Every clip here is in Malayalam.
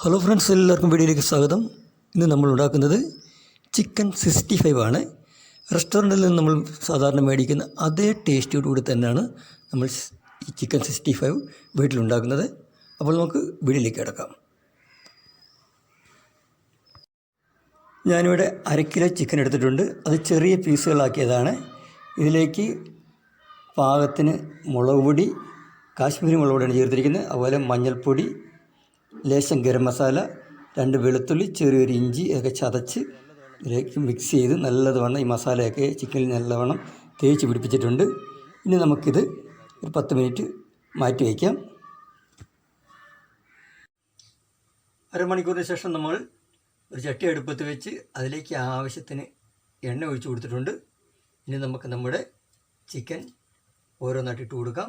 ഹലോ ഫ്രണ്ട്സ് എല്ലാവർക്കും വീഡിയോയിലേക്ക് സ്വാഗതം. ഇന്ന് നമ്മൾ ഉണ്ടാക്കുന്നത് ചിക്കൻ സിക്സ്റ്റി ഫൈവ് ആണ് റെസ്റ്റോറന്റിൽ നിന്ന് നമ്മൾ സാധാരണ മേടിക്കുന്ന അതേ ടേസ്റ്റോടുകൂടി തന്നെയാണ് നമ്മൾ ഈ ചിക്കൻ സിക്സ്റ്റി ഫൈവ് വീട്ടിലുണ്ടാക്കുന്നത്. അപ്പോൾ നമുക്ക് വീഡിയോയിലേക്ക് കിടക്കാം. ഞാനിവിടെ അര കിലോ ചിക്കൻ എടുത്തിട്ടുണ്ട്. അത് ചെറിയ പീസുകളാക്കിയതാണ്. ഇതിലേക്ക് പാകത്തിന് മുളക് പൊടി കാശ്മീരി മുളക് പൊടിയാണ് ചേർത്തിരിക്കുന്നത്. അതുപോലെ മഞ്ഞൾപ്പൊടി ലേശം ഗരം മസാല രണ്ട് വെളുത്തുള്ളി ചെറിയൊരു ഇഞ്ചി ഒക്കെ ചതച്ച് ഇതിലേക്ക് മിക്സ് ചെയ്ത് നല്ലതുവണ്ണം ഈ മസാലയൊക്കെ ചിക്കനിൽ നല്ലവണ്ണം തേച്ച് പിടിപ്പിച്ചിട്ടുണ്ട്. ഇനി നമുക്കിത് ഒരു പത്ത് മിനിറ്റ് മാറ്റി വയ്ക്കാം അരമണിക്കൂറിന് ശേഷം നമ്മൾ ഒരു ചട്ടി അടുപ്പത്ത് വെച്ച് അതിലേക്ക് ആവശ്യത്തിന് എണ്ണ ഒഴിച്ചു കൊടുത്തിട്ടുണ്ട്. ഇനി നമുക്ക് നമ്മുടെ ചിക്കൻ ഓരോന്നായിട്ട് ഇട്ട് കൊടുക്കാം.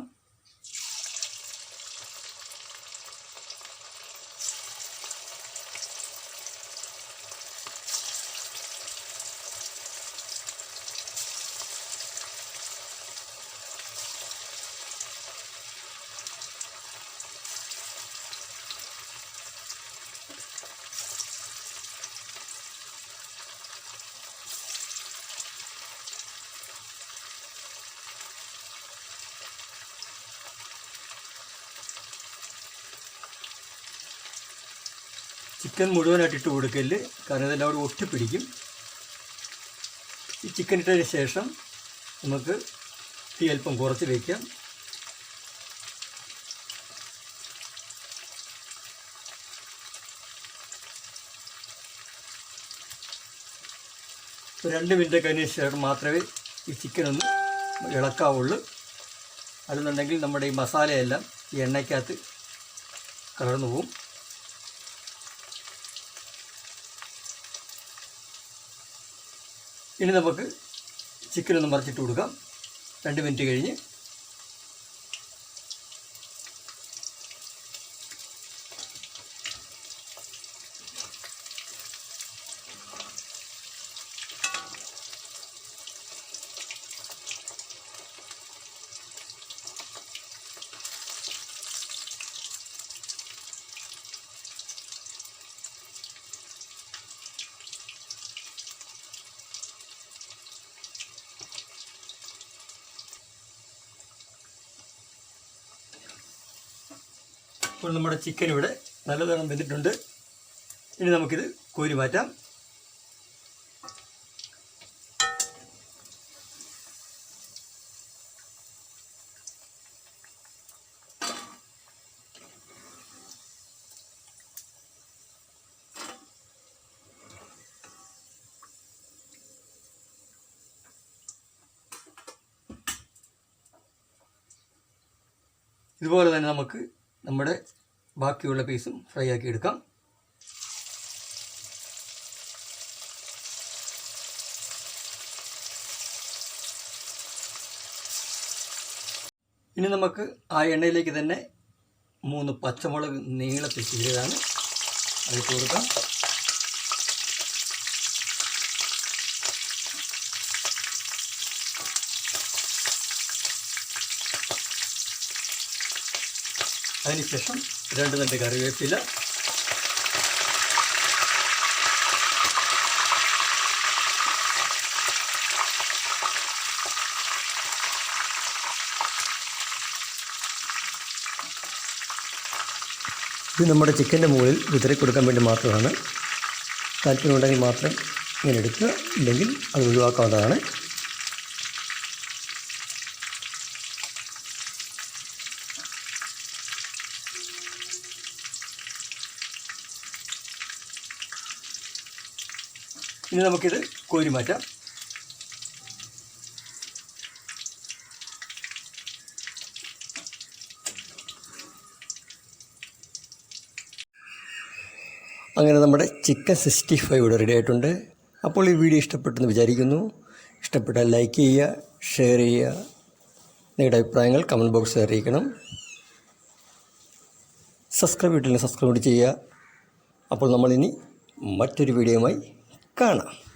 ചിക്കൻ മുഴുവനായിട്ട് ഇട്ട് കൊടുക്കൽ. കാരണം ഇതെല്ലാം അവിടെ ഒട്ടിപ്പിടിക്കും. ഈ ചിക്കൻ ഇട്ടതിന് ശേഷം നമുക്ക് തീ അല്പം കുറച്ച് വയ്ക്കാം രണ്ട് മിനിറ്റ് കഴിഞ്ഞ ശേഷം മാത്രമേ ഈ ചിക്കൻ ഒന്ന് ഇളക്കാവുള്ളൂ. അല്ലെന്നുണ്ടെങ്കിൽ നമ്മുടെ ഈ മസാലയെല്ലാം ഈ എണ്ണയ്ക്കകത്ത് കലർന്നു പോകും ഇനി നമുക്ക് ചിക്കൻ ഒന്ന് മറിച്ചിട്ട് കൊടുക്കാം. രണ്ട് മിനിറ്റ് കഴിഞ്ഞ് ഇപ്പോൾ നമ്മുടെ ചിക്കൻ ഇവിടെ നല്ലതണ്ണം വെന്തിട്ടുണ്ട്. ഇനി നമുക്കിത് കോരി മാറ്റാം. ഇതുപോലെ തന്നെ നമുക്ക് നമ്മുടെ ബാക്കിയുള്ള പീസും ഫ്രൈ ആക്കി എടുക്കാം. ഇനി നമുക്ക് ആ എണ്ണയിലേക്ക് തന്നെ മൂന്ന് പച്ചമുളക് നീളത്തിൽ ചീരതാണ് അതിട്ട് കൊടുക്കാം. അതിനുശേഷം രണ്ട് നല്ല കറിവേപ്പില. ഇത് നമ്മുടെ ചിക്കന്റെ മുകളിൽ വിതറി കൊടുക്കാൻ വേണ്ടി മാത്രമാണ്. താല്പര്യമുണ്ടെങ്കിൽ മാത്രം ഇങ്ങനെ എടുക്കുക. ഇല്ലെങ്കിൽ അത് ഒഴിവാക്കാവുന്നതാണ്. ഇനി നമുക്കിത് കോരി മാറ്റാം. അങ്ങനെ നമ്മുടെ ചിക്കൻ സിക്സ്റ്റി ഫൈവ് ഇവിടെ റെഡി ആയിട്ടുണ്ട്. അപ്പോൾ ഈ വീഡിയോ ഇഷ്ടപ്പെട്ടെന്ന് വിചാരിക്കുന്നു. ഇഷ്ടപ്പെട്ടാൽ ലൈക്ക് ചെയ്യുക ഷെയർ ചെയ്യുക. നിങ്ങളുടെ അഭിപ്രായങ്ങൾ കമന്റ് ബോക്സിൽ അറിയിക്കണം. സബ്സ്ക്രൈബ് ചെയ്തിട്ടില്ല സബ്സ്ക്രൈബ് ചെയ്യുക. അപ്പോൾ നമ്മളിനി മറ്റൊരു വീഡിയോയുമായി കാണാം.